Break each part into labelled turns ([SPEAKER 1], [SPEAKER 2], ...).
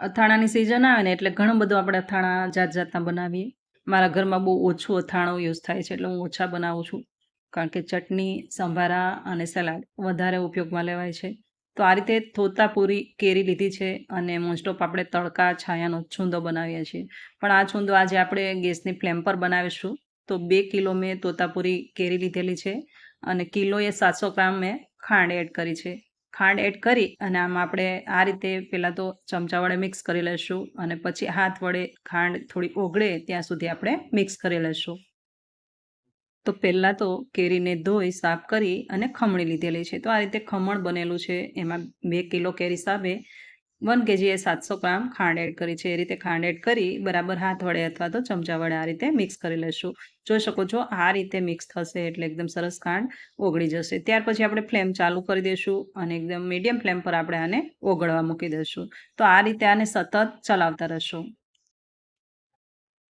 [SPEAKER 1] અથાણાની season આવે ને એટલે ઘણું બધું આપણે અથાણા જાત જાતના બનાવીએ. મારા ઘરમાં બહુ ઓછું અથાણું યુઝ થાય છે એટલે હું ઓછા બનાવું છું. કારણ કે ચટણી, સંભારા અને સલાડ વધારે ઉપયોગમાં લેવાય છે. તો આ રીતે થોતાપૂરી કેરી લીધી છે અને મોસ્ટ ઓફ આપણે તડકા, છાયાનો છૂંદો બનાવીએ છીએ. પણ આ છૂંદો આજે આપણે ગેસની ફ્લેમ પર બનાવીશું. તો બે કિલો મેં તોતાપુરી કેરી લીધેલી છે અને કિલોએ સાતસો ગ્રામ મેં ખાંડ એડ કરી છે. ખાંડ એડ કરી અને આમ આપણે આ રીતે પહેલાં તો ચમચા વડે મિક્સ કરી લઈશું અને પછી હાથ વડે ખાંડ થોડી ઓગળે ત્યાં સુધી આપણે મિક્સ કરી લઈશું. તો પહેલાં તો કેરીને ધોઈ સાફ કરી અને ખમણી લીધેલી છે. તો આ રીતે ખમણ બનેલું છે. એમાં બે કિલો કેરી સાબે વન કેજીએ સાતસો ગ્રામ ખાંડ એડ કરી છે. એ રીતે ખાંડ એડ કરી બરાબર હાથ વડે અથવા તો ચમચા વડે આ રીતે મિક્સ કરી લઈશું જોઈ શકો છો આ રીતે મિક્સ થશે એટલે એકદમ સરસ ખાંડ ઓગળી જશે. ત્યાર પછી આપણે ફ્લેમ ચાલુ કરી દઈશું અને એકદમ મીડિયમ ફ્લેમ પર આપણે આને ઓગળવા મૂકી દઈશું તો આ રીતે આને સતત ચલાવતા રહેશું.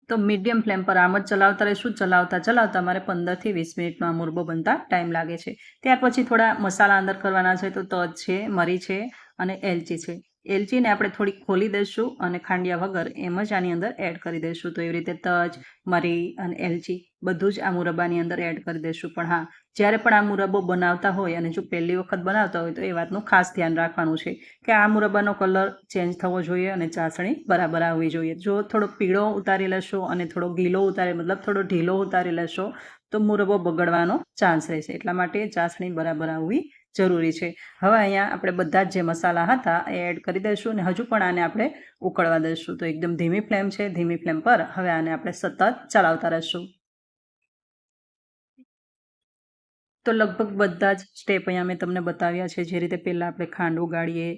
[SPEAKER 1] તો મીડિયમ ફ્લેમ પર આમ જ ચલાવતા રહીશું. ચલાવતા ચલાવતા મારે પંદરથી વીસ મિનિટનો આ મુરબો બનતા ટાઈમ લાગે છે. ત્યાર પછી થોડા મસાલા અંદર કરવાના છે તો તજ છે, મરી છે અને એલચી છે. એલચીને આપણે થોડી ખોલી દઈશું અને ખાંડિયા વગર એમ જ આની અંદર એડ કરી દઈશું. તો એવી રીતે તજ, મરી અને એલચી બધું જ આ મુરબ્બાની અંદર એડ કરી દઈશું. પણ હા, જ્યારે પણ આ મુરબ્બો બનાવતા હોય અને જો પહેલી વખત બનાવતા હોય તો એ વાતનું ખાસ ધ્યાન રાખવાનું છે કે આ મુરબ્બાનો કલર ચેન્જ થવો જોઈએ અને ચાસણી બરાબર આવવી જોઈએ. જો થોડો પીળો ઉતારી લેશો અને થોડો ગીલો ઉતારી, મતલબ થોડો ઢીલો ઉતારી લેશો તો મુરબ્બો બગડવાનો ચાન્સ રહેશે. એટલા માટે ચાસણી બરાબર આવવી જરૂરી છે. હવે અહીંયા આપણે બધા જ જે મસાલા હતા એ એડ કરી દઈશું અને હજુ પણ આને આપણે ઉકળવા દઈશું. તો એકદમ ધીમી ફ્લેમ છે, ધીમી ફ્લેમ પર હવે આને આપણે સતત ચલાવતા રહીશું. તો લગભગ બધા જ સ્ટેપ અહીંયા મેં તમને બતાવ્યા છે. જે રીતે પહેલાં આપણે ખાંડ ઉગાડીએ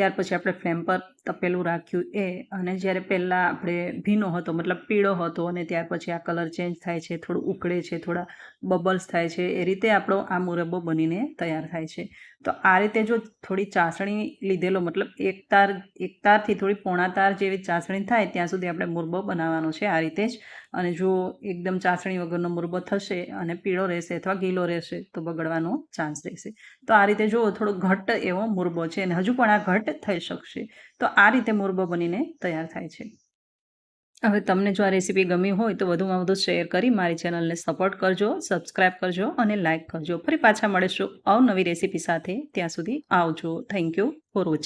[SPEAKER 1] ત્યાર પછી આપણે ફ્લેમ પર તપેલું રાખ્યું એ અને જ્યારે પહેલાં આપણે ભીનો હતો, મતલબ પીળો હતો અને ત્યાર પછી આ કલર ચેન્જ થાય છે, થોડું ઉકળે છે, થોડા બબલ્સ થાય છે, એ રીતે આપણો આ મુરબ્બો બનીને તૈયાર થાય છે. તો આ રીતે જો થોડી ચાસણી લીધેલો, મતલબ એક તાર, એક તારથી થોડી પોણા તાર જેવી ચાસણી થાય, ત્યાં સુધી આપણે મુરબ્બો બનાવવાનો છે આ રીતે જ. અને જો એકદમ ચાસણી વગરનો મુરબ્બો થશે અને પીળો રહેશે અથવા ગીલો રહેશે, તો બગડવાનો ચાન્સ રહેશે. તો આ રીતે જો થોડો ઘટ્ટ એવો મુરબ્બો છે અને હજુ પણ આ ઘટ્ટ થઈ શકશે. તો આ રીતે મુરબો બનીને તૈયાર થાય છે. હવે તમને જો આ રેસીપી ગમી હોય તો વધુમાં વધુ શેર કરી મારી ચેનલને સપોર્ટ કરજો સબસ્ક્રાઈબ કરજો અને લાઇક કરજો. ફરી પાછા મળીશું અવનવી રેસીપી સાથે. ત્યાં સુધી આવજો. Thank you for watching.